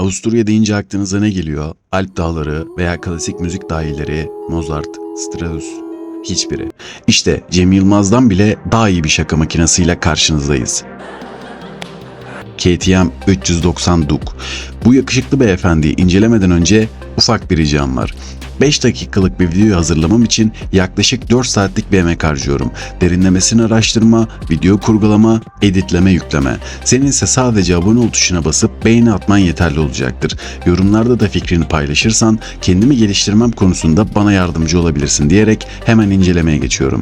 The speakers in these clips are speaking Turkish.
Avusturya deyince aklınıza ne geliyor? Alp dağları veya klasik müzik dahileri, Mozart, Strauss, hiçbiri. İşte Cem Yılmaz'dan bile daha iyi bir şaka makinesiyle karşınızdayız. KTM 390 Duk. Bu yakışıklı beyefendiyi incelemeden önce ufak bir ricam var. 5 dakikalık bir video hazırlamam için yaklaşık 4 saatlik bir emek harcıyorum. Derinlemesine araştırma, video kurgulama, editleme, yükleme. Senin ise sadece abone ol tuşuna basıp beğeni atman yeterli olacaktır. Yorumlarda da fikrini paylaşırsan kendimi geliştirmem konusunda bana yardımcı olabilirsin diyerek hemen incelemeye geçiyorum.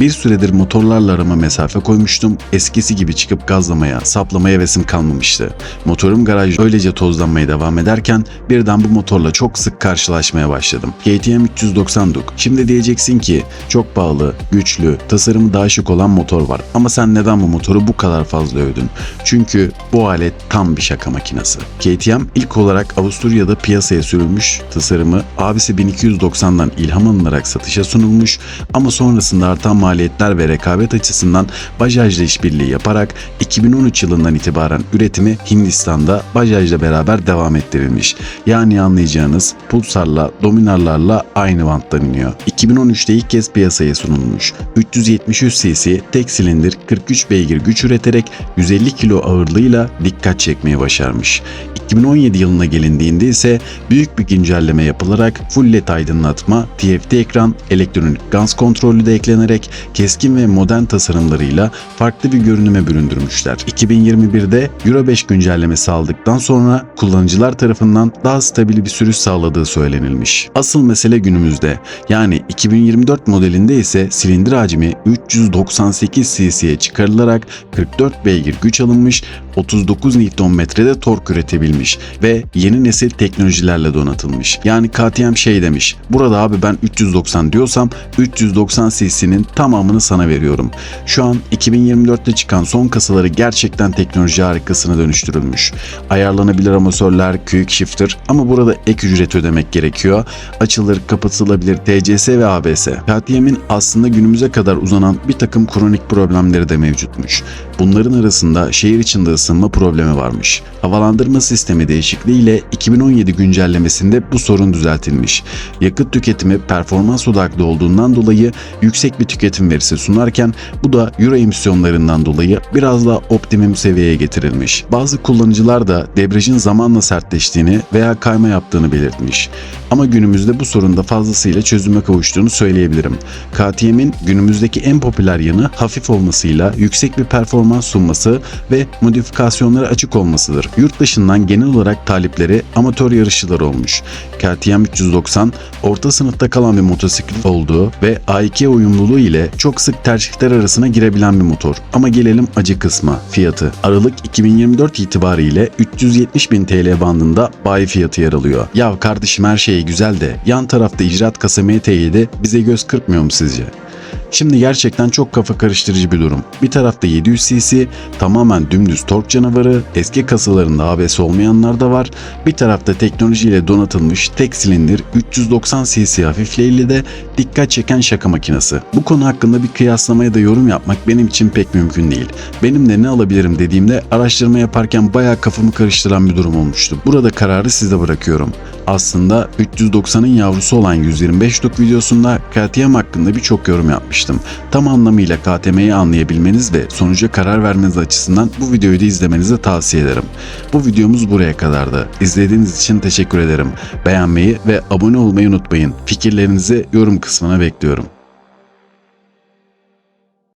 Bir süredir motorlarla arama mesafe koymuştum. Eskisi gibi çıkıp gazlamaya, saplamaya hevesim kalmamıştı. Motorum garaj öylece tozlanmaya devam ederken birden bu motorla çok sık karşılaşmaya başladım. KTM 390 Duk. Şimdi diyeceksin ki çok pahalı, güçlü, tasarımı daha şık olan motor var. Ama sen neden bu motoru bu kadar fazla övdün? Çünkü bu alet tam bir şaka makinesi. KTM ilk olarak Avusturya'da piyasaya sürülmüş, tasarımı abisi 1290'dan ilham alınarak satışa sunulmuş ama sonrasında artan maliyetler ve rekabet açısından Bajaj'la işbirliği yaparak 2013 yılından itibaren üretimi Hindistan'da Bajaj'la beraber devam ettirilmiş. Yani anlayacağınız Pulsar'la, Dominar'larla aynı banttan iniyor. 2013'te ilk kez piyasaya sunulmuş. 373 cc tek silindir 43 beygir güç üreterek 150 kilo ağırlığıyla dikkat çekmeyi başarmış. 2017 yılına gelindiğinde ise büyük bir güncelleme yapılarak full led aydınlatma, TFT ekran, elektronik gaz kontrolü de eklenerek keskin ve modern tasarımlarıyla farklı bir görünüme büründürmüşler. 2021'de Euro 5 güncellemesi aldıktan sonra kullanıcılar tarafından daha stabil bir sürüş sağladığı söylenilmiş. Asıl mesele günümüzde yani 2024 modelinde ise silindir hacmi 398 cc'ye çıkarılarak 44 beygir güç alınmış, 39 Nm'de tork üretebilmiş ve yeni nesil teknolojilerle donatılmış. Yani KTM şey demiş, burada abi ben 390 diyorsam 390 cc'nin tamamını sana veriyorum. Şu an 2024'te çıkan son kasaları gerçekten teknoloji harikasına dönüştürülmüş. Ayarlanabilir amatörler, quick shifter ama burada ek ücret ödemek gerekiyor. Açılır, kapatılabilir TCS ve ABS. KTM'in aslında günümüze kadar uzanan bir takım kronik problemleri de mevcutmuş. Bunların arasında şehir içinde ısınma problemi varmış. Havalandırma sistemi değişikliğiyle 2017 güncellemesinde bu sorun düzeltilmiş. Yakıt tüketimi performans odaklı olduğundan dolayı yüksek bir tüketim verisi sunarken bu da Euro emisyonlarından dolayı biraz daha optimum seviyeye getirilmiş. Bazı kullanıcılar da debriyajın zamanla sertleştiğini veya kayma yaptığını belirtmiş. Ama günümüzde bu sorunda fazlasıyla çözüme kavuştuğunu söyleyebilirim. KTM'in günümüzdeki en popüler yanı hafif olmasıyla yüksek bir performans sunması ve modifikasyonlara açık olmasıdır. Yurt dışından genel olarak talipleri amatör yarışçılar olmuş. KTM 390 orta sınıfta kalan bir motosiklet olduğu ve A2 uyumluluğu ile çok sık tercihler arasına girebilen bir motor. Ama gelelim acı kısma, fiyatı. Aralık 2024 itibariyle 370 bin TL bandında bayi fiyatı yer alıyor. Ya kardeşim her şey güzel de yan tarafta icraat kasa MT7 bize göz kırpmıyor mu sizce? Şimdi gerçekten çok kafa karıştırıcı bir durum. Bir tarafta 700 cc tamamen dümdüz tork canavarı, eski kasalarında ABS olmayanlar da var. Bir tarafta teknolojiyle donatılmış tek silindir 390 cc hafifliğiyle de dikkat çeken şaka makinesi. Bu konu hakkında bir kıyaslamaya da yorum yapmak benim için pek mümkün değil. Benim de ne alabilirim dediğimde araştırma yaparken bayağı kafamı karıştıran bir durum olmuştu. Burada kararı size bırakıyorum. Aslında 390'ın yavrusu olan 125 Duk videosunda KTM hakkında birçok yorum yapmıştım. Tam anlamıyla KTM'yi anlayabilmeniz ve sonuca karar vermeniz açısından bu videoyu da izlemenizi tavsiye ederim. Bu videomuz buraya kadardı. İzlediğiniz için teşekkür ederim. Beğenmeyi ve abone olmayı unutmayın. Fikirlerinizi yorum kısmına bekliyorum.